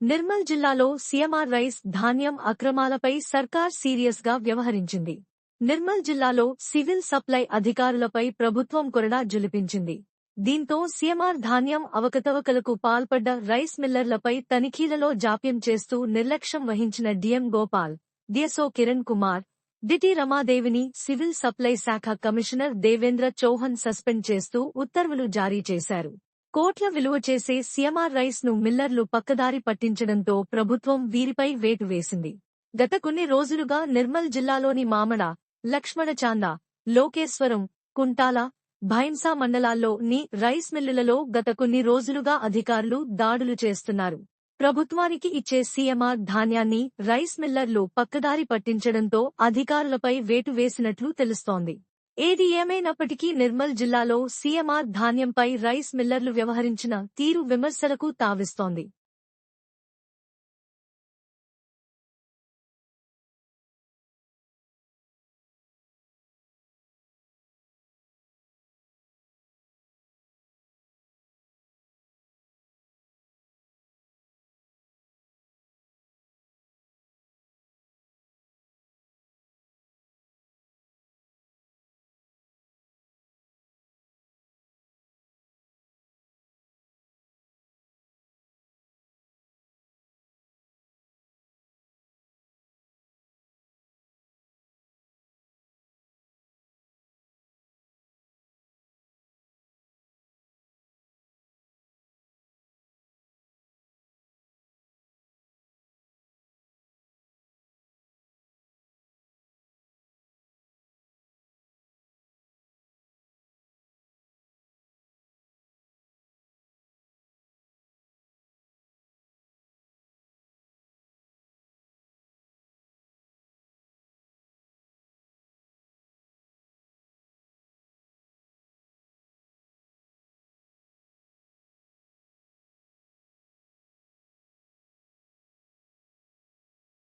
నిర్మల్ జిల్లాలో CMR rice ధాన్యం అక్రమాలపై సర్కార్ సీరియస్గా వ్యవహరించింది. నిర్మల్ జిల్లాలో సివిల్ సప్లై అధికారులపై ప్రభుత్వం కొరడా జులిపించింది. దీంతో సీఎంఆర్ ధాన్యం అవకతవకలకు పాల్పడ్డ రైస్ మిల్లర్లపై తనిఖీలలో జాప్యం చేస్తూ నిర్లక్ష్యం వహించిన DM Gopal DSO Kiran Kumar DT రమాదేవిని civil supply శాఖ కమిషనర్ దేవేంద్ర చౌహాన్ సస్పెండ్ చేస్తూ ఉత్తర్వులు జారీ చేశారు. కోట్ల విలువ చేసే సీఎంఆర్ రైస్ను మిల్లర్లు పక్కదారి పట్టించడంతో ప్రభుత్వం వీరిపై వేటు వేసింది. గత కొన్ని రోజులుగా నిర్మల్ జిల్లాలోని మామడ లక్ష్మణచాంద లోకేశ్వరం కుంటాల భైంసా మండలాల్లో ని రైస్ మిల్లులలో గత కొన్ని రోజులుగా అధికారులు దాడులు చేస్తున్నారు. ప్రభుత్వానికి ఇచ్చే సీఎంఆర్ ధాన్యాన్ని రైస్ మిల్లర్లు పక్కదారి పట్టించడంతో అధికారులపై వేటు వేసినట్లు తెలుస్తోంది. ఏది ఏమైనప్పటికీ నిర్మల్ జిల్లాలో సీఎంఆర్ ధాన్యంపై రైస్ మిల్లర్లు వ్యవహరించిన తీరు విమర్శలకు తావిస్తోంది.